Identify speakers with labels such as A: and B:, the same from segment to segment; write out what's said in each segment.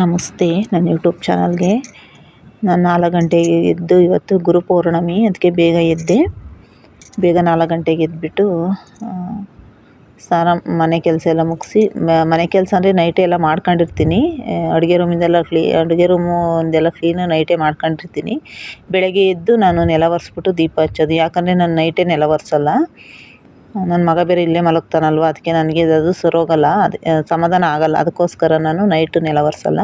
A: ನಮಸ್ತೆ, ನನ್ನ ಯೂಟ್ಯೂಬ್ ಚಾನಲ್ಗೆ. ನಾನು ನಾಲ್ಕು ಗಂಟೆಗೆ ಎದ್ದು ಇವತ್ತು ಗುರುಪೌರ್ಣಮಿ ಅದಕ್ಕೆ ಬೇಗ ಎದ್ದೆ. ಬೇಗ ನಾಲ್ಕು ಗಂಟೆಗೆ ಎದ್ದುಬಿಟ್ಟು ಸ್ನಾನ ಮನೆ ಕೆಲಸ ಎಲ್ಲ ಮುಗಿಸಿ ಮನೆ ಕೆಲಸ ಅಂದರೆ ನೈಟೇ ಎಲ್ಲ ಮಾಡ್ಕೊಂಡಿರ್ತೀನಿ. ಅಡುಗೆ ರೂಮಿಂದೆಲ್ಲ ಕ್ಲೀ ಅಡುಗೆ ರೂಮು ಒಂದೆಲ್ಲ ಕ್ಲೀನು ನೈಟೇ ಮಾಡ್ಕೊಂಡಿರ್ತೀನಿ. ಬೆಳಗ್ಗೆ ಎದ್ದು ನಾನು ನೆಲ ಒರೆಸ್ಬಿಟ್ಟು ದೀಪ ಹಚ್ಚೋದು. ಯಾಕಂದರೆ ನಾನು ನೈಟೇ ನೆಲ ಒರೆಸಲ್ಲ. ನನ್ನ ಮಗ ಬೇರೆ ಇಲ್ಲೇ ಮಲಗ್ತಾನಲ್ವ? ಅದಕ್ಕೆ ನನಗೆ ಅದು ಸರೋಗಲ್ಲ. ಅದು ಸಮಾಧಾನ ಆಗಲ್ಲ. ಅದಕ್ಕೋಸ್ಕರ ನಾನು ನೈಟು ನೆಲ ಒರೆಸಲ್ಲ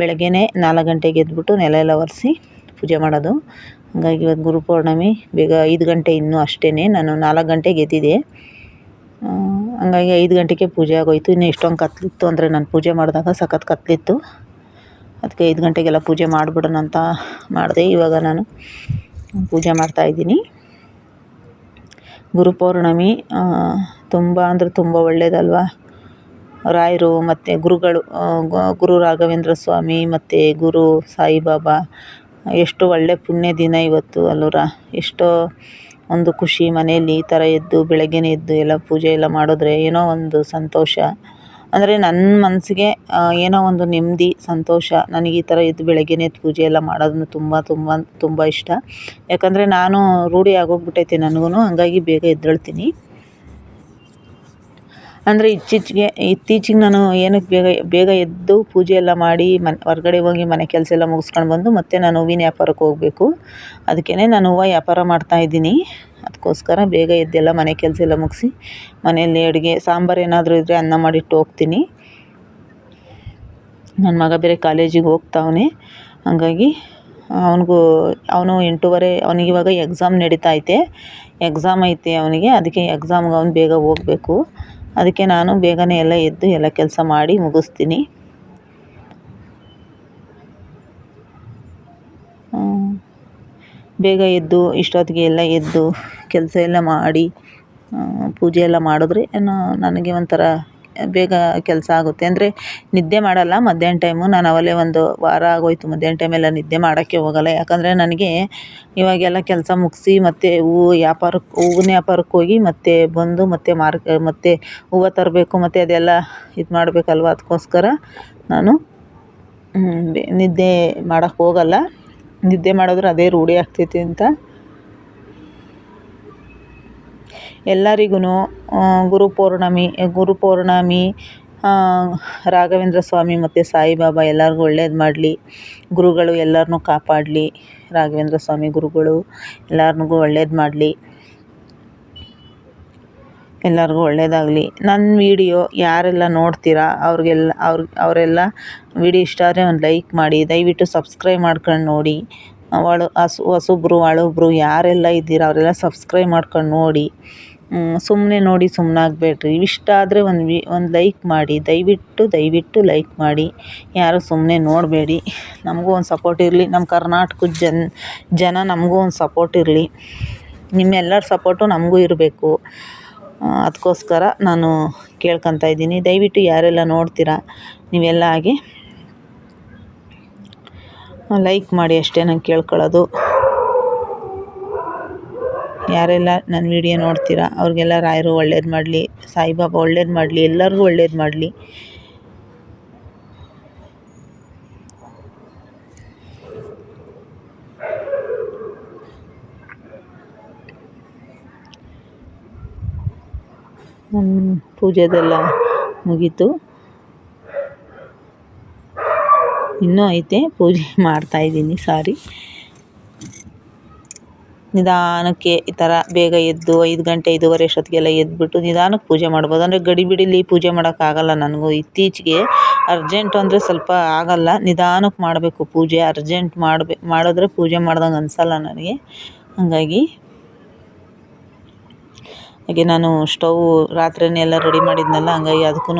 A: ಬೆಳಗ್ಗೆನೇ ನಾಲ್ಕು ಗಂಟೆಗೆ ಎದ್ಬಿಟ್ಟು ನೆಲ ಎಲ್ಲ ಒರೆಸಿ ಪೂಜೆ ಮಾಡೋದು. ಹಾಗಾಗಿ ಇವತ್ತು ಗುರುಪೌರ್ಣಮಿ ಬೇಗ ಐದು ಗಂಟೆ ಇನ್ನೂ ಅಷ್ಟೇ ನಾನು ನಾಲ್ಕು ಗಂಟೆಗೆ ಎದ್ದಿದ್ದೆ. ಹಂಗಾಗಿ ಐದು ಗಂಟೆಗೆ ಪೂಜೆ ಆಗೋಯ್ತು. ಇನ್ನೂ ಇಷ್ಟೊಂದು ಕತ್ತಲಿತ್ತು ಅಂದರೆ ನಾನು ಪೂಜೆ ಮಾಡಿದಾಗ ಸಖತ್ ಕತ್ತಲಿತ್ತು ಅದಕ್ಕೆ ಐದು ಗಂಟೆಗೆಲ್ಲ ಪೂಜೆ ಮಾಡಿಬಿಡೋಣ ಅಂತ ಮಾಡಿದೆ. ಇವಾಗ ನಾನು ಪೂಜೆ ಮಾಡ್ತಾಯಿದ್ದೀನಿ ಗುರುಪೌರ್ಣಮಿ ತುಂಬ ಅಂದರೆ ತುಂಬ ಒಳ್ಳೆಯದಲ್ವಾ ರಾಯರು ಮತ್ತು ಗುರುಗಳು ಗುರು ರಾಘವೇಂದ್ರ ಸ್ವಾಮಿ ಮತ್ತು ಗುರು ಸಾಯಿಬಾಬಾ, ಎಷ್ಟು ಒಳ್ಳೆಯ ಪುಣ್ಯ ದಿನ ಇವತ್ತು ಅಲ್ಲೂರ. ಎಷ್ಟೋ ಒಂದು ಖುಷಿ ಮನೆಯಲ್ಲಿ ಈ ಥರ ಎದ್ದು ಬೆಳಗ್ಗೆಯೇ ಎದ್ದು ಎಲ್ಲ ಪೂಜೆ ಎಲ್ಲ ಮಾಡಿದ್ರೆ ಏನೋ ಒಂದು ಸಂತೋಷ. ಅಂದರೆ ನನ್ನ ಮನಸ್ಸಿಗೆ ಏನೋ ಒಂದು ನೆಮ್ಮದಿ, ಸಂತೋಷ, ನನಗೆ ಈ ಥರ ಎದ್ದು ಬೆಳಗ್ಗೆನೇ ಎದ್ದು ಪೂಜೆ ಎಲ್ಲ ಮಾಡೋದು ತುಂಬ ತುಂಬ ತುಂಬ ಇಷ್ಟ. ಯಾಕಂದರೆ ನಾನು ರೂಢಿ ಆಗೋಗ್ಬಿಟ್ಟೈತೆ ನನಗೂ ಹಂಗಾಗಿ ಬೇಗ ಎದ್ದೇಳ್ತೀನಿ. ಅಂದರೆ ಇತ್ತೀಚೆಗೆ, ಇತ್ತೀಚಿಗೆ ನಾನು ಏನಕ್ಕೆ ಬೇಗ ಬೇಗ ಎದ್ದು ಪೂಜೆ ಎಲ್ಲ ಮಾಡಿ ಮನೆ, ಹೊರ್ಗಡೆ ಹೋಗಿ ಮನೆ ಕೆಲಸ ಎಲ್ಲ ಮುಗಿಸ್ಕೊಂಡು ಬಂದು ಮತ್ತೆ ನಾನು ಹೂವಿನ ವ್ಯಾಪಾರಕ್ಕೆ ಹೋಗಬೇಕು. ಅದಕ್ಕೇ ನಾನು ಹೂವು ವ್ಯಾಪಾರ ಮಾಡ್ತಾಯಿದ್ದೀನಿ ಅದಕ್ಕೋಸ್ಕರ ಬೇಗ ಎದ್ದೆಲ್ಲ ಮನೆ ಕೆಲಸ ಎಲ್ಲ ಮುಗಿಸಿ ಮನೆಯಲ್ಲಿ ಅಡುಗೆ, ಸಾಂಬಾರು ಏನಾದರೂ ಇದ್ದರೆ ಅನ್ನ ಮಾಡಿಟ್ಟು ಹೋಗ್ತೀನಿ. ನನ್ನ ಮಗ ಬೇರೆ ಕಾಲೇಜಿಗೆ ಹೋಗ್ತಾವನೆ. ಹಾಗಾಗಿ ಅವನಿಗೂ, ಅವನು ಎಂಟೂವರೆ, ಅವನಿಗೆ ಇವಾಗ ಎಕ್ಸಾಮ್ ನಡೀತಾ ಐತೆ. ಎಕ್ಸಾಮ್ ಐತೆ ಅವನಿಗೆ, ಅದಕ್ಕೆ ಎಕ್ಸಾಮ್ಗೆ ಅವ್ನು ಬೇಗ ಹೋಗಬೇಕು. ಅದಕ್ಕೆ ನಾನು ಬೇಗನೆ ಎಲ್ಲ ಎದ್ದು ಎಲ್ಲ ಕೆಲಸ ಮಾಡಿ ಮುಗಿಸ್ತೀನಿ. ಬೇಗ ಎದ್ದು, ಇಷ್ಟೊತ್ತಿಗೆ ಎಲ್ಲ ಎದ್ದು, ಕೆಲಸ ಎಲ್ಲ ಮಾಡಿ ಪೂಜೆ ಎಲ್ಲ ಮಾಡಿದ್ರೆ, ಏನೋ ನನಗೆ ಒಂಥರ ಬೇಗ ಕೆಲಸ ಆಗುತ್ತೆ. ಅಂದರೆ ನಿದ್ದೆ ಮಾಡಲ್ಲ, ಮಧ್ಯಾಹ್ನ ಟೈಮು ನಾನು ಅವಲೇ ಒಂದು ವಾರ ಆಗೋಯ್ತು ಮಧ್ಯಾಹ್ನ ಟೈಮೆಲ್ಲ ನಿದ್ದೆ ಮಾಡೋಕ್ಕೆ ಹೋಗಲ್ಲ. ಯಾಕಂದರೆ ನನಗೆ ಇವಾಗೆಲ್ಲ ಕೆಲಸ ಮುಗಿಸಿ ಮತ್ತು ಹೂವು ವ್ಯಾಪಾರಕ್ಕೆ ಹೂವಿನ ವ್ಯಾಪಾರಕ್ಕೆ ಹೋಗಿ ಮತ್ತೆ ಬಂದು ಮತ್ತೆ ಮಾರ್ಕ್, ಮತ್ತೆ ಹೂವು ತರಬೇಕು, ಮತ್ತು ಅದೆಲ್ಲ ಇದು ಮಾಡಬೇಕಲ್ವ? ಅದಕ್ಕೋಸ್ಕರ ನಾನು ನಿದ್ದೆ ಮಾಡೋಕ್ಕೆ ಹೋಗಲ್ಲ. ನಿದ್ದೆ ಮಾಡಿದ್ರೆ ಅದೇ ರೂಢಿ ಆಗ್ತೈತಿ ಅಂತ ಎಲ್ಲರಿಗೂ ಗುರುಪೌರ್ಣಮಿ ಗುರುಪೌರ್ಣಮಿ ರಾಘವೇಂದ್ರ ಸ್ವಾಮಿ ಮತ್ತು ಸಾಯಿಬಾಬಾ ಎಲ್ಲರಿಗೂ ಒಳ್ಳೇದು ಮಾಡಲಿ. ಗುರುಗಳು ಎಲ್ಲರನ್ನೂ ಕಾಪಾಡಲಿ. ರಾಘವೇಂದ್ರ ಸ್ವಾಮಿ ಗುರುಗಳು ಎಲ್ಲರಿಗೂ ಒಳ್ಳೇದು ಮಾಡಲಿ. ಎಲ್ಲರಿಗೂ ಒಳ್ಳೆಯದಾಗಲಿ ನನ್ನ ವೀಡಿಯೋ ಯಾರೆಲ್ಲ ನೋಡ್ತೀರಾ, ಅವ್ರಿಗೆಲ್ಲ, ಅವ್ರ, ಅವರೆಲ್ಲ ವೀಡಿಯೋ ಇಷ್ಟ ಆದರೆ ಒಂದು ಲೈಕ್ ಮಾಡಿ, ದಯವಿಟ್ಟು ಸಬ್ಸ್ಕ್ರೈಬ್ ಮಾಡ್ಕೊಂಡು ನೋಡಿ. ಒಳ ಹಸು, ಹಸುಬ್ರು ಹಳಬ್ರು ಯಾರೆಲ್ಲ ಇದ್ದೀರಾ, ಅವರೆಲ್ಲ ಸಬ್ಸ್ಕ್ರೈಬ್ ಮಾಡ್ಕೊಂಡು ನೋಡಿ. ಸುಮ್ಮನೆ ನೋಡಿ ಸುಮ್ಮನಾಗಬೇಡ್ರಿ ಇಷ್ಟ ಆದರೆ ಒಂದು ವಿ, ಒಂದು ಲೈಕ್ ಮಾಡಿ, ದಯವಿಟ್ಟು ದಯವಿಟ್ಟು ಲೈಕ್ ಮಾಡಿ. ಯಾರು ಸುಮ್ಮನೆ ನೋಡಬೇಡಿ. ನಮಗೂ ಒಂದು ಸಪೋರ್ಟ್ ಇರಲಿ. ನಮ್ಮ ಕರ್ನಾಟಕದ ಜನ ಜನ ನಮಗೂ ಒಂದು ಸಪೋರ್ಟ್ ಇರಲಿ. ನಿಮ್ಮೆಲ್ಲರ ಸಪೋರ್ಟು ನಮಗೂ ಇರಬೇಕು. ಅದಕ್ಕೋಸ್ಕರ ನಾನು ಕೇಳ್ಕೊತಾ ಇದ್ದೀನಿ. ದಯವಿಟ್ಟು ಯಾರೆಲ್ಲ ನೋಡ್ತೀರಾ, ನೀವೆಲ್ಲ ಆಗಿ ಲೈಕ್ ಮಾಡಿ ಅಷ್ಟೇ ನಾನು ಕೇಳ್ಕೊಳ್ಳೋದು. ಯಾರೆಲ್ಲ ನನ್ನ ವಿಡಿಯೋ ನೋಡ್ತೀರಾ, ಅವ್ರಿಗೆಲ್ಲ ರಾಯರು ಒಳ್ಳೇದು ಮಾಡಲಿ, ಸಾಯಿಬಾಬಾ ಒಳ್ಳೇದು ಮಾಡಲಿ, ಎಲ್ಲರಿಗೂ ಒಳ್ಳೇದು ಮಾಡಲಿ. ಪೂಜೆದೆಲ್ಲ ಮುಗೀತು. ಇನ್ನೂ ಐತೆ, ಪೂಜೆ ಮಾಡ್ತಾಯಿದ್ದೀನಿ ಸಾರಿ. ನಿಧಾನಕ್ಕೆ ಈ ಥರ ಬೇಗ ಎದ್ದು ಐದು ಗಂಟೆ ಐದೂವರೆ ಅಷ್ಟೊತ್ತಿಗೆಲ್ಲ ಎದ್ದುಬಿಟ್ಟು ನಿಧಾನಕ್ಕೆ ಪೂಜೆ ಮಾಡ್ಬೋದು. ಅಂದರೆ ಗಡಿಬಿಡಿಲಿ ಪೂಜೆ ಮಾಡೋಕ್ಕಾಗಲ್ಲ ನನಗೂ. ಇತ್ತೀಚೆಗೆ ಅರ್ಜೆಂಟು ಅಂದರೆ ಸ್ವಲ್ಪ ಆಗಲ್ಲ. ನಿಧಾನಕ್ಕೆ ಮಾಡಬೇಕು ಪೂಜೆ. ಅರ್ಜೆಂಟ್ ಮಾಡಬೇ, ಮಾಡಿದ್ರೆ ಪೂಜೆ ಮಾಡ್ದಂಗೆ ಅನಿಸಲ್ಲ ನನಗೆ. ಹಾಗಾಗಿ ಹಾಗೆ ನಾನು ಸ್ಟವ್ ರಾತ್ರಿಯೇ ಎಲ್ಲ ರೆಡಿ ಮಾಡಿದ್ನಲ್ಲ, ಹಂಗಾಗಿ ಅದಕ್ಕೂ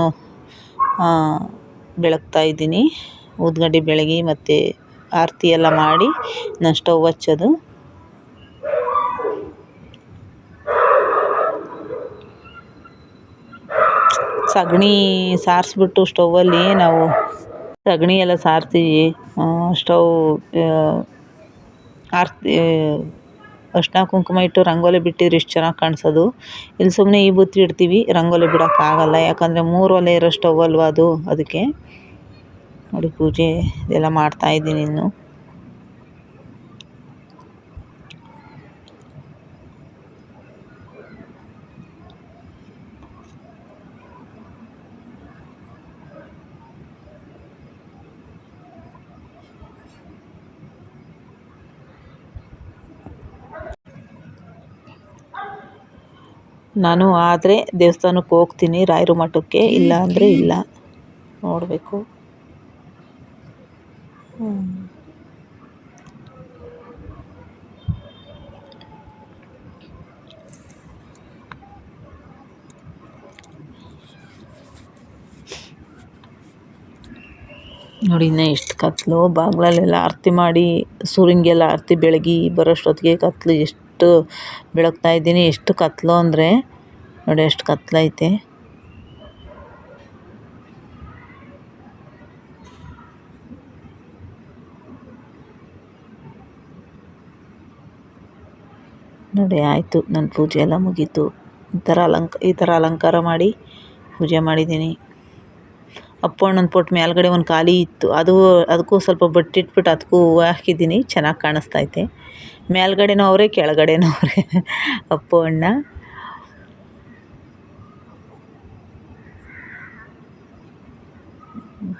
A: ಬೆಳಗ್ತಾ ಇದ್ದೀನಿ. ಊದ್ಗಡ್ಡೆ ಬೆಳಗಿ ಮತ್ತು ಆರತಿ ಎಲ್ಲ ಮಾಡಿ ನಾನು ಸ್ಟವ್ ಹಚ್ಚೋದು. ಸಗಣಿ ಸಾರಿಸ್ಬಿಟ್ಟು ಸ್ಟೌವಲ್ಲಿ ನಾವು ಸಗಣಿ ಎಲ್ಲ ಸಾರ್ತೀವಿ. ಸ್ಟವ್ ಆರ್ತಿ ಅರ್ಶಿನ ಕುಂಕುಮ ಇಟ್ಟು ರಂಗೋಲಿ ಬಿಟ್ಟಿದ್ರೆ ಇಷ್ಟು ಚೆನ್ನಾಗಿ ಕಾಣಿಸೋದು. ಇಲ್ಲಿ ಸುಮ್ಮನೆ ಈ ಬುತ್ತಿ ಇಡ್ತೀವಿ, ರಂಗೋಲಿ ಬಿಡೋಕ್ಕಾಗಲ್ಲ ಯಾಕಂದರೆ ಮೂರು ಒಲೆ ಇರೋ ಸ್ಟವ್ ಅಲ್ವಾ ಅದು? ಅದಕ್ಕೆ ನೋಡಿ ಪೂಜೆ ಇದೆಲ್ಲ ಮಾಡ್ತಾಯಿದ್ದೀನಿ ಇನ್ನು. ನಾನು ಆದರೆ ದೇವಸ್ಥಾನಕ್ಕೆ ಹೋಗ್ತೀನಿ ರಾಯರ ಮಠಕ್ಕೆ, ಇಲ್ಲ ಅಂದರೆ ಇಲ್ಲ. ನೋಡಬೇಕು. ನೋಡಿ ಇನ್ನೂ ಎಷ್ಟು ಕತ್ಲು. ಬಾಗ್ಲಲ್ಲೆಲ್ಲ ಆರತಿ ಮಾಡಿ, ಸೂರ್ಯನಿಗೆಲ್ಲ ಆರತಿ ಬೆಳಗಿ ಬರೋಷ್ಟೊತ್ತಿಗೆ ಕತ್ಲು ಎಷ್ಟು ಬೆಳಗ್ತಾ ಇದ್ದೀನಿ. ಎಷ್ಟು ಕತ್ತಲು ಅಂದರೆ? ನೋಡಿ ಎಷ್ಟು ಕತ್ತಲೈತೆ ನೋಡಿ ಆಯಿತು. ನನ್ನ ಪೂಜೆ ಎಲ್ಲ ಮುಗೀತು. ಈ ಥರ ಅಲಂಕ ಈ ಥರ ಅಲಂಕಾರ ಮಾಡಿ ಪೂಜೆ ಮಾಡಿದ್ದೀನಿ. ಅಪ್ಪಣ್ಣನ ಪೊಟ್ ಮೇಲ್ಗಡೆ ಒಂದು ಖಾಲಿ ಇತ್ತು. ಅದು, ಅದಕ್ಕೂ ಸ್ವಲ್ಪ ಬಟ್ಟೆ ಇಟ್ಬಿಟ್ಟು ಅದಕ್ಕೂ ಹೂವು ಹಾಕಿದ್ದೀನಿ. ಚೆನ್ನಾಗಿ ಕಾಣಿಸ್ತೈತೆ. ಮೇಲ್ಗಡೆನೂ ಅವರೇ, ಕೆಳಗಡೆನೂ ಅವರೇ. ಅಪ್ಪು ಅಣ್ಣ.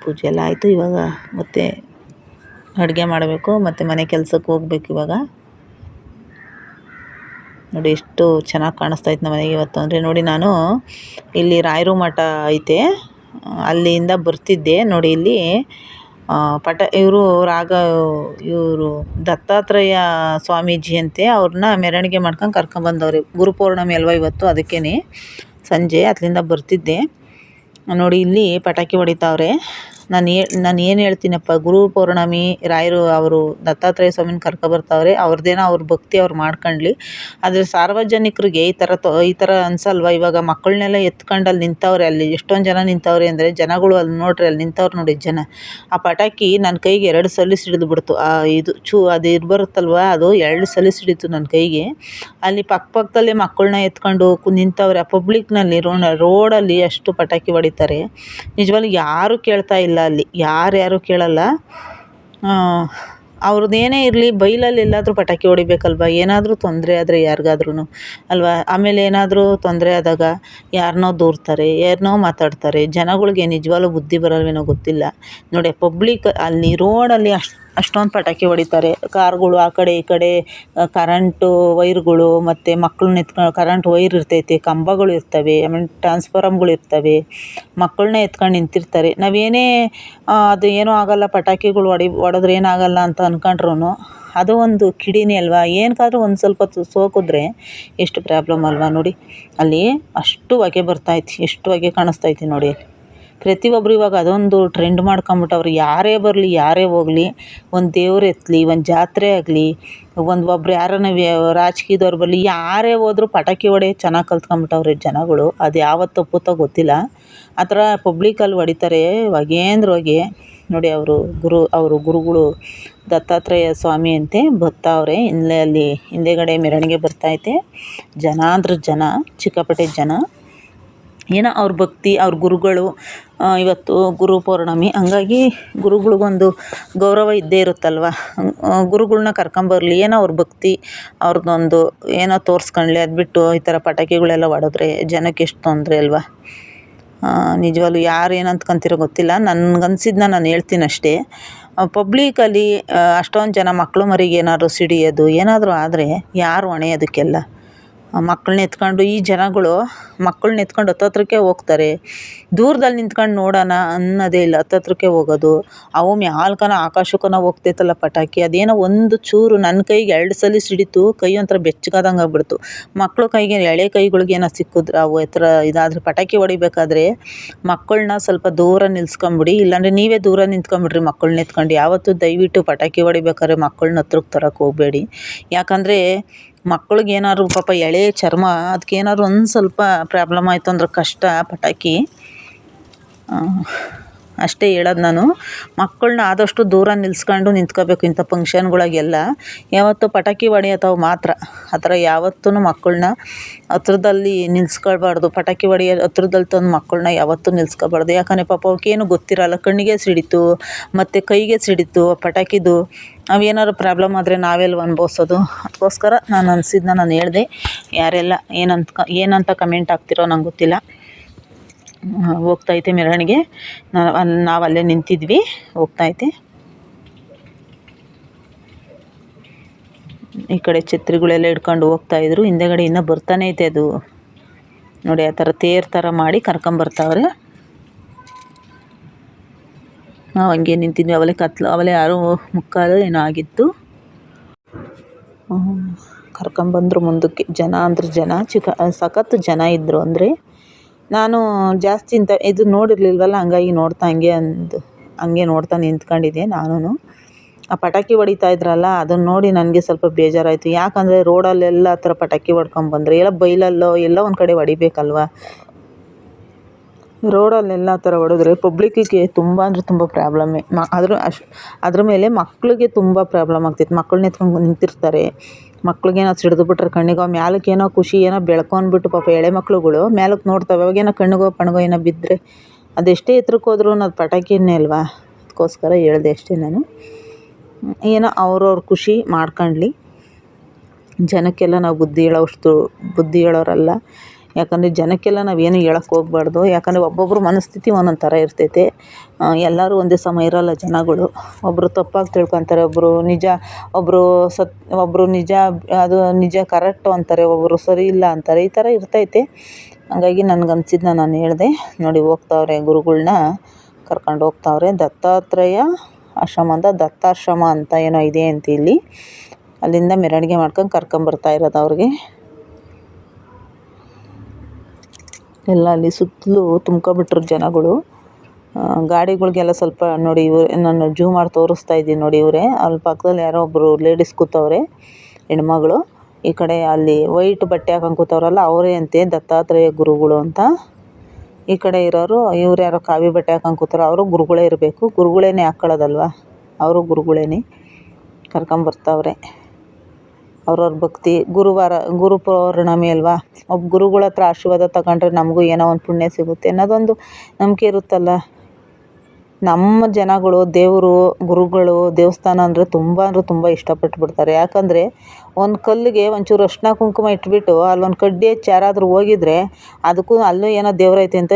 A: ಪೂಜೆ ಎಲ್ಲ ಆಯಿತು. ಇವಾಗ ಮತ್ತೆ ಅಡುಗೆ ಮಾಡಬೇಕು. ಮತ್ತು ಮನೆ ಕೆಲಸಕ್ಕೆ ಹೋಗ್ಬೇಕು ಇವಾಗ. ನೋಡಿ, ಎಷ್ಟು ಚೆನ್ನಾಗಿ ಕಾಣಿಸ್ತಾ ಇತ್ತು ನಮ್ಮ ಮನೆಗೆ ಇವತ್ತು. ಅಂದರೆ ನೋಡಿ, ನಾನು ಇಲ್ಲಿ ರಾಯರು ಮಠ ಐತೆ. ಅಲ್ಲಿಂದ ಬರ್ತಿದ್ದೆ. ನೋಡಿ ಇಲ್ಲಿ ಪಟ, ಇವರು ರಾಗ, ಇವರು ದತ್ತಾತ್ರೇಯ ಸ್ವಾಮೀಜಿ ಅಂತೆ ಅವ್ರನ್ನ ಮೆರವಣಿಗೆ ಮಾಡ್ಕೊಂಡು ಕರ್ಕೊಂಬಂದವ್ರೆ ಗುರುಪೌರ್ಣಮಿ ಅಲ್ವ ಇವತ್ತು? ಅದಕ್ಕೇ ಸಂಜೆ ಅಲ್ಲಿಂದ ಬರ್ತಿದ್ದೆ. ನೋಡಿ ಇಲ್ಲಿ ಪಟಾಕಿ ಹೊಡಿತಾವ್ರೆ. ನಾನು ಏ, ನಾನು ಏನು ಹೇಳ್ತೀನಪ್ಪ, ಗುರು ಪೌರ್ಣಮಿ, ರಾಯರು ಅವರು ದತ್ತಾತ್ರೇಯ ಸ್ವಾಮಿನ ಕರ್ಕೊಬರ್ತಾವ್ರೆ ಅವ್ರದ್ದೇನೋ ಅವ್ರ ಭಕ್ತಿ ಅವ್ರು ಮಾಡ್ಕೊಳ್ಳಿ ಆದರೆ ಸಾರ್ವಜನಿಕರಿಗೆ ಈ ಥರ ತೊ, ಈ ಥರ ಅನ್ಸಲ್ವಾ? ಇವಾಗ ಮಕ್ಕಳನ್ನೆಲ್ಲ ಎತ್ಕೊಂಡು ಅಲ್ಲಿ ನಿಂತವ್ರೆ, ಅಲ್ಲಿ ಎಷ್ಟೊಂದು ಜನ ನಿಂತವ್ರೆ ಅಂದರೆ ಜನಗಳು ಅಲ್ಲಿ ನೋಡ್ರಿ ಅಲ್ಲಿ ನಿಂತವ್ರು ನೋಡಿ ಜನ. ಆ ಪಟಾಕಿ ನನ್ನ ಕೈಗೆ ಎರಡು ಸಲ ಹಿಡಿದು ಬಿಡ್ತು. ಆ ಇದು ಚೂ, ಅದು ಇದು ಬರುತ್ತಲ್ವ? ಅದು ಎರಡು ಸಲ ಹಿಡಿತು ನನ್ನ ಕೈಗೆ. ಅಲ್ಲಿ ಪಕ್ಕ ಪಕ್ಕದಲ್ಲಿ ಮಕ್ಕಳನ್ನ ಎತ್ಕೊಂಡು ಕು, ನಿಂತವ್ರೆ. ಆ ಪಬ್ಲಿಕ್ನಲ್ಲಿ ರೋಡಲ್ಲಿ ಅಷ್ಟು ಪಟಾಕಿ ಹೊಡಿತಾರೆ. ನಿಜವಾಗ್ಲೂ ಯಾರೂ ಕೇಳ್ತಾ ಇಲ್ಲ. ಅಲ್ಲಿ. ಯಾರ್ಯಾರು ಕೇಳಲ್ಲ. ಅವ್ರದ್ದು ಏನೇ ಇರಲಿ, ಬೈಲಲ್ಲಿ ಎಲ್ಲಾದರೂ ಪಟಾಕಿ ಹೊಡಿಬೇಕಲ್ವ? ಏನಾದರೂ ತೊಂದರೆ ಆದರೆ ಯಾರಿಗಾದ್ರೂ ಅಲ್ವಾ? ಆಮೇಲೆ ಏನಾದರೂ ತೊಂದರೆ ಆದಾಗ ಯಾರನ್ನೋ ದೂರ್ತಾರೆ ಯಾರನ್ನೋ ಮಾತಾಡ್ತಾರೆ. ಜನಗಳಿಗೆ ನಿಜವಾಗ್ಲೂ ಬುದ್ಧಿ ಬರಲ್ವೇನೋ ಗೊತ್ತಿಲ್ಲ. ನೋಡಿ ಪಬ್ಲಿಕ್ ಅಲ್ಲಿ ರೋಡಲ್ಲಿ ಅಷ್ಟು ಅಷ್ಟೊಂದು ಪಟಾಕಿ ಹೊಡಿತಾರೆ. ಕಾರ್ಗಳು ಆ ಕಡೆ ಈ ಕಡೆ ಕರೆಂಟು ವೈರ್ಗಳು ಮತ್ತು ಮಕ್ಳನ್ನ ಎತ್ಕೊಂಡು ಕರೆಂಟ್ ವೈರ್ ಇರ್ತೈತೆ, ಕಂಬಗಳು ಇರ್ತವೆ ಆಮೇಲೆ ಟ್ರಾನ್ಸ್ಫಾರಮ್ಗಳು ಇರ್ತವೆ ಮಕ್ಕಳನ್ನ ಎತ್ಕೊಂಡು ನಿಂತಿರ್ತಾರೆ. ನಾವೇನೇ ಅದು ಏನೂ ಆಗೋಲ್ಲ, ಪಟಾಕಿಗಳು ಹೊಡಿ, ಹೊಡೆದ್ರೆ ಏನಾಗಲ್ಲ ಅಂತ ಅಂದ್ಕೊಂಡ್ರೂ ಅದು ಒಂದು ಕಿಡಿನೇ ಅಲ್ವಾ? ಏನಕ್ಕಾದ್ರೂ ಒಂದು ಸ್ವಲ್ಪ ಸೋಕಿದ್ರೆ ಎಷ್ಟು ಪ್ರಾಬ್ಲಮ್ ಅಲ್ವಾ ನೋಡಿ. ಅಲ್ಲಿ ಅಷ್ಟು ಹೊಗೆ ಬರ್ತೈತೆ ಎಷ್ಟು ಹೊಗೆ ಕಾಣಿಸ್ತೈತೆ ನೋಡಿ. ಅಲ್ಲಿ ಪ್ರತಿಯೊಬ್ಬರು ಇವಾಗ ಅದೊಂದು ಟ್ರೆಂಡ್ ಮಾಡ್ಕೊಂಬಿಟ್ಟವ್ರೆ ಯಾರೇ ಬರಲಿ, ಯಾರೇ ಹೋಗ್ಲಿ, ಒಂದು ದೇವ್ರು ಎತ್ತಲಿ ಒಂದು ಜಾತ್ರೆ ಆಗಲಿ, ಒಂದು ಒಬ್ರು ಯಾರನ್ನ ವ್ಯ, ರಾಜಕೀಯದವ್ರು ಬರಲಿ, ಯಾರೇ ಹೋದ್ರು ಪಟಾಕಿ ಹೊಡೆ ಚೆನ್ನಾಗಿ ಕಲ್ತ್ಕೊಂಬಿಟ್ಟವ್ರೆ ಜನಗಳು. ಅದು ಯಾವತ್ತು ತಪ್ಪುತ್ತೋ ಗೊತ್ತಿಲ್ಲ. ಆ ಥರ ಪಬ್ಲಿಕಲ್ಲಿ ಹೊಡಿತಾರೆ ಹೋಗಿ. ನೋಡಿ ಅವರು ಗುರು, ಅವರು ಗುರುಗಳು ದತ್ತಾತ್ರೇಯ ಸ್ವಾಮಿ ಅಂತೆ ಬರ್ತಾವ್ರೆ ಹಿಂದೆ ಅಲ್ಲಿ ಹಿಂದೆಗಡೆ ಮೆರವಣಿಗೆ ಬರ್ತೈತೆ ಜನ ಅಂದ್ರೆ ಜನ ಚಿಕ್ಕಪಟ್ಟೆ ಜನ. ಏನೋ ಅವ್ರ ಭಕ್ತಿ, ಅವ್ರ ಗುರುಗಳು ಇವತ್ತು ಗುರು ಪೌರ್ಣಮಿ, ಹಂಗಾಗಿ ಗುರುಗಳಿಗೊಂದು ಗೌರವ ಇದ್ದೇ ಇರುತ್ತಲ್ವ? ಗುರುಗಳನ್ನ ಕರ್ಕೊಂಬರ್ಲಿ ಏನೋ ಅವ್ರ ಭಕ್ತಿ, ಅವ್ರದ್ದೊಂದು ಏನೋ ತೋರಿಸ್ಕೊಳ್ಳಿ ಅದು ಬಿಟ್ಟು ಈ ಥರ ಪಟಾಕಿಗಳೆಲ್ಲ ಹೊಡೆದ್ರೆ ಜನಕ್ಕೆ ಎಷ್ಟು ತೊಂದರೆ ಅಲ್ವಾ? ನಿಜವಾಗ್ಲೂ ಯಾರು ಏನು ಅಂದ್ಕೊಂತೀರೋ ಗೊತ್ತಿಲ್ಲ. ನನಗನ್ಸಿದ್ದನ್ನ ನಾನು ಹೇಳ್ತೀನಿ ಅಷ್ಟೇ. ಪಬ್ಲಿಕಲ್ಲಿ ಅಷ್ಟೊಂದು ಜನ ಮಕ್ಕಳು ಮರಿಗೆ ಏನಾದರೂ ಸಿಡಿಯೋದು, ಏನಾದರೂ ಆದರೆ ಯಾರು ಹೊಣೆ ಅದಕ್ಕೆಲ್ಲ? ಮಕ್ಕಳನ್ನ ಎತ್ಕೊಂಡು, ಈ ಜನಗಳು ಮಕ್ಕಳನ್ನ ಎತ್ಕೊಂಡು ಹತ್ತತ್ರಕ್ಕೆ ಹೋಗ್ತಾರೆ. ದೂರದಲ್ಲಿ ನಿಂತ್ಕೊಂಡು ನೋಡೋಣ ಅನ್ನೋದೇ ಇಲ್ಲ. ಹತ್ತತ್ರಕ್ಕೆ ಹೋಗೋದು. ಅವು ಮ್ಯಾಲ್ಕನ ಆಕಾಶಕ್ಕನ ಹೋಗ್ತೈತಲ್ಲ ಪಟಾಕಿ. ಅದೇನೋ ಒಂದು ಚೂರು ನನ್ನ ಕೈಗೆ ಎರಡು ಸಲ ಸಿಡಿತು, ಕೈ ಒಂಥರ ಬೆಚ್ಚಗಾದಂಗೆ ಆಗ್ಬಿಡ್ತು. ಮಕ್ಕಳು ಕೈಗೆ, ಎಳೆ ಕೈಗಳಿಗೇನೋ ಸಿಕ್ಕಿದ್ರೆ ಅವು ಎತ್ತರ ಇದಾದರೆ ಪಟಾಕಿ ಹೊಡಿಬೇಕಾದ್ರೆ ಮಕ್ಕಳನ್ನ ಸ್ವಲ್ಪ ದೂರ ನಿಲ್ಸ್ಕೊಂಬಿಡಿ. ಇಲ್ಲಾಂದರೆ ನೀವೇ ದೂರ ನಿಂತ್ಕೊಂಬಿಡ್ರಿ ಮಕ್ಕಳನ್ನ ಎತ್ಕೊಂಡು. ಯಾವತ್ತೂ ದಯವಿಟ್ಟು ಪಟಾಕಿ ಹೊಡಿಬೇಕಾದ್ರೆ ಮಕ್ಕಳನ್ನ ಹತ್ರಕ್ಕೆ ತರಕ್ಕೆ ಹೋಗಬೇಡಿ. ಯಾಕಂದರೆ ಮಕ್ಳಿಗೆ ಏನಾದ್ರು ಪಾಪ ಎಳೆ ಚರ್ಮ ಅದಕ್ಕೆ ಏನಾದ್ರು ಒಂದು ಸ್ವಲ್ಪ ಪ್ರಾಬ್ಲಮ್ ಆಯಿತು ಅಂದ್ರೆ ಕಷ್ಟ ಪಟಾಕಿ. ಅಷ್ಟೇ ಹೇಳೋದು ನಾನು. ಮಕ್ಕಳನ್ನ ಆದಷ್ಟು ದೂರ ನಿಲ್ಲಿಸ್ಕೊಂಡು ನಿಂತ್ಕೋಬೇಕು ಇಂಥ ಫಂಕ್ಷನ್ಗಳಿಗೆಲ್ಲ. ಯಾವತ್ತೂ ಪಟಾಕಿ ಹೊಡೆಯತ್ತವು ಮಾತ್ರ. ಆ ಥರ ಯಾವತ್ತೂ ಮಕ್ಕಳನ್ನ ಹತ್ರದಲ್ಲಿ ನಿಲ್ಲಿಸ್ಕೊಳ್ಬಾರ್ದು ಪಟಾಕಿ ಹೊಡೆಯೋ ಹತ್ರದಲ್ಲಿ ತಂದು ಮಕ್ಕಳನ್ನ ಯಾವತ್ತೂ ನಿಲ್ಲಿಸ್ಕೋಬಾರ್ದು ಯಾಕಂದರೆ ಪಾಪ ಅವಕ್ಕೇನು ಗೊತ್ತಿರಲ್ಲ. ಕಣ್ಣಿಗೆ ಸಿಡಿತು, ಮತ್ತು ಕೈಗೆ ಸಿಡಿತು, ಪಟಾಕಿದು, ಅವೇನಾದ್ರು ಪ್ರಾಬ್ಲಮ್ ಆದರೆ ನಾವೆಲ್ಲ ಅನುಭವ್ಸೋದು. ಅದಕ್ಕೋಸ್ಕರ ನಾನು ಅನ್ಸಿದ್ನ ನಾನು ಹೇಳಿದೆ. ಯಾರೆಲ್ಲ ಏನಂತ ಏನಂತ ಕಮೆಂಟ್ ಹಾಕ್ತಿರೋ ನಂಗೆ ಗೊತ್ತಿಲ್ಲ. ಹೋಗ್ತೈತೆ ಮೆರವಣಿಗೆ. ನಾವು ಅಲ್ಲಿ ನಿಂತಿದ್ವಿ ಹೋಗ್ತೈತೆ ಈ ಕಡೆ ಛತ್ರಿಗಳೆಲ್ಲ ಹಿಡ್ಕೊಂಡು ಹೋಗ್ತಾಯಿದ್ರು ಹಿಂದೆಗಡೆ ಇನ್ನೂ ಬರ್ತಾನೆ ಐತೆ ಅದು. ನೋಡಿ, ಆ ಥರ ತೇರು ಥರ ಮಾಡಿ ಕರ್ಕೊಂಬರ್ತಾವ್ರೆ ನಾವು ಹಂಗೆ ನಿಂತಿದ್ವಿ. ಅವಲೇ ಕತ್ಲು ಅವಲೇ ಆರು ಮುಕ್ಕಾಲು ಏನೋ ಆಗಿತ್ತು. ಕರ್ಕೊಂಬಂದ್ರು ಮುಂದಕ್ಕೆ ಜನ ಅಂದ್ರೆ ಜನ, ಚಿಕ್ಕ ಸಖತ್ತು ಜನ ಇದ್ದರು ಅಂದರೆ ನಾನು ಜಾಸ್ತಿ ಇಂಥ ಇದು ನೋಡಿರಲಿಲ್ವಲ್ಲ, ಹಂಗಾಗಿ ನೋಡ್ತಾ ಹಂಗೆ ಅಂದು, ಹಂಗೆ ನೋಡ್ತಾ ನಿಂತ್ಕೊಂಡಿದ್ದೆ ನಾನೂ ಆ ಪಟಾಕಿ ಹೊಡಿತಾ ಇದ್ರಲ್ಲ, ಅದನ್ನ ನೋಡಿ ನನಗೆ ಸ್ವಲ್ಪ ಬೇಜಾರಾಯಿತು. ಯಾಕಂದರೆ ರೋಡಲ್ಲೆಲ್ಲ ಆ ಥರ ಪಟಾಕಿ ಹೊಡ್ಕೊಂಬಂದ್ರೆ ಎಲ್ಲ ಬೈಲಲ್ಲೋ, ಎಲ್ಲೋ ಒಂದು ಕಡೆ ಹೊಡಿಬೇಕಲ್ವ? ರೋಡಲ್ಲೆಲ್ಲ ಆ ಥರ ಹೊಡೆದ್ರೆ ಪಬ್ಲಿಕ್ಕಿಗೆ ತುಂಬ ಅಂದರೆ ತುಂಬ ಪ್ರಾಬ್ಲಮ್ಮೇ. ಮ ಅದ್ರ ಅಶ್ ಅದ್ರ ಮೇಲೆ ಮಕ್ಳಿಗೆ ತುಂಬ ಪ್ರಾಬ್ಲಮ್ ಆಗ್ತಿತ್ತು. ಮಕ್ಕಳನ್ನ ಎತ್ಕೊಂಡು ನಿಂತಿರ್ತಾರೆ. ಮಕ್ಳಿಗೇನೋ ಸಿಡ್ದು ಬಿಟ್ರೆ ಕಣ್ಣಿಗೆ, ಮ್ಯಾಲಕ್ಕೆ ಏನೋ ಖುಷಿ, ಏನೋ ಬೆಳ್ಕೊಂಡ್ಬಿಟ್ಟು ಪಾಪ ಎಳೆ ಮಕ್ಳುಗಳು ಮ್ಯಾಲಕ್ಕೆ ನೋಡ್ತವೆ. ಅವಾಗೇನೋ ಕಣ್ಣಿಗೋ, ಪಣ್ಗೋ ಏನೋ ಬಿದ್ದರೆ ಅದೆಷ್ಟೇ ಎತ್ರಕ್ಕೆ ಹೋದ್ರೂ ಅದು ಪಟಾಕಿಯೇ ಅಲ್ವಾ? ಅದಕ್ಕೋಸ್ಕರ ಹೇಳ್ದೆ ಅಷ್ಟೇ ನಾನು. ಏನೋ ಅವ್ರವ್ರ ಖುಷಿ ಮಾಡ್ಕೊಂಡ್ಲಿ. ಜನಕ್ಕೆಲ್ಲ ನಾವು ಬುದ್ಧಿ ಹೇಳೋಷ್ಟು ಬುದ್ಧಿ ಹೇಳೋರಲ್ಲ. ಯಾಕಂದರೆ ಜನಕ್ಕೆಲ್ಲ ನಾವೇನು ಹೇಳಕ್ಕೆ ಹೋಗ್ಬಾರ್ದು. ಯಾಕಂದರೆ ಒಬ್ಬೊಬ್ಬರು ಮನಸ್ಥಿತಿ ಒಂದೊಂದು ಥರ ಇರ್ತೈತೆ. ಎಲ್ಲರೂ ಒಂದೇ ಸಮ ಇರೋಲ್ಲ ಜನಗಳು. ಒಬ್ಬರು ತಪ್ಪಾಗಿ ತಿಳ್ಕೊತಾರೆ ಒಬ್ಬರು ನಿಜ ಒಬ್ಬರು ಸತ್ ಒಬ್ಬರು ನಿಜ, ಅದು ನಿಜ ಕರೆಕ್ಟು ಅಂತಾರೆ ಒಬ್ಬರು ಸರಿ ಇಲ್ಲ ಅಂತಾರೆ. ಈ ಥರ ಇರ್ತೈತೆ. ಹಂಗಾಗಿ ನನ್ಗೆ ಅನ್ಸಿದ್ದನ್ನ ನಾನು ಹೇಳಿದೆ. ನೋಡಿ, ಹೋಗ್ತಾವ್ರೆ ಗುರುಗಳನ್ನ ಕರ್ಕೊಂಡು ಹೋಗ್ತಾವ್ರೆ. ದತ್ತಾತ್ರೇಯ ಆಶ್ರಮ ಅಂತ, ದತ್ತಾಶ್ರಮ ಅಂತ ಏನೋ ಇದೆ ಅಂತ ಇಲ್ಲಿ ಅಲ್ಲಿಂದ ಮೆರವಣಿಗೆ ಮಾಡ್ಕೊಂಡು ಕರ್ಕೊಂಬರ್ತಾ ಇರೋದು ಅವ್ರಿಗೆ. ಎಲ್ಲ ಅಲ್ಲಿ ಸುತ್ತಲೂ ತುಂಬ್ಕೊಬಿಟ್ರು ಜನಗಳು. ಗಾಡಿಗಳಿಗೆಲ್ಲ ಸ್ವಲ್ಪ ನೋಡಿ ಇವ್ರು, ನಾನು ಜೂಮ್ ಮಾಡಿ ತೋರಿಸ್ತಾ ಇದ್ದೀನಿ ನೋಡಿ ಇವರೇ. ಅಲ್ಲಿ ಪಕ್ಕದಲ್ಲಿ ಯಾರೋ ಒಬ್ಬರು ಲೇಡೀಸ್ ಕೂತವ್ರೆ, ಹೆಣ್ಮಗಳು. ಈ ಕಡೆ ಅಲ್ಲಿ ವೈಟ್ ಬಟ್ಟೆ ಹಾಕೊಂಡು ಕೂತವ್ರಲ್ಲ, ಅವರೇ ಅಂತೆ, ದತ್ತಾತ್ರೇಯ ಗುರುಗಳು ಅಂತ. ಈ ಕಡೆ ಇರೋರು, ಇವ್ರು ಯಾರೋ ಕಾವಿ ಬಟ್ಟೆ ಹಾಕೊಂಡು ಕೂತಾರ ಅವರು ಗುರುಗಳೇ ಇರಬೇಕು. ಗುರುಗಳೇನೆ ಹಾಕ್ಕೊಳ್ಳೋದಲ್ವ ಅವರು ಗುರುಗಳೇನೆ ಕರ್ಕೊಂಬರ್ತಾವ್ರೆ ಅವ್ರವ್ರ ಭಕ್ತಿ ಗುರುವಾರ, ಗುರು ಪೌರ್ಣಮಿ ಅಲ್ವಾ? ಒಬ್ಬ ಗುರುಗಳ ಹತ್ರ ಆಶೀರ್ವಾದ ತಗೊಂಡ್ರೆ ನಮಗೂ ಏನೋ ಒಂದು ಪುಣ್ಯ ಸಿಗುತ್ತೆ ಅನ್ನೋದೊಂದು ನಂಬಿಕೆ ಇರುತ್ತಲ್ಲ. ನಮ್ಮ ಜನಗಳು, ದೇವರು, ಗುರುಗಳು, ದೇವಸ್ಥಾನ ಅಂದರೆ ತುಂಬ ಅಂದರೆ ತುಂಬ ಇಷ್ಟಪಟ್ಟು ಬಿಡ್ತಾರೆ. ಯಾಕಂದರೆ ಒಂದು ಕಲ್ಲಿಗೆ ಒಂಚೂರು ಅರ್ಶಿನ ಕುಂಕುಮ ಇಟ್ಬಿಟ್ಟು ಅಲ್ಲೊಂದು ಕಡ್ಡಿ ಹಚ್ಚಿ ಯಾರಾದರೂ ಹೋಗಿದ್ರೆ ಅದಕ್ಕೂ ಅಲ್ಲೂ ಏನೋ ದೇವರೈತೆ ಅಂತ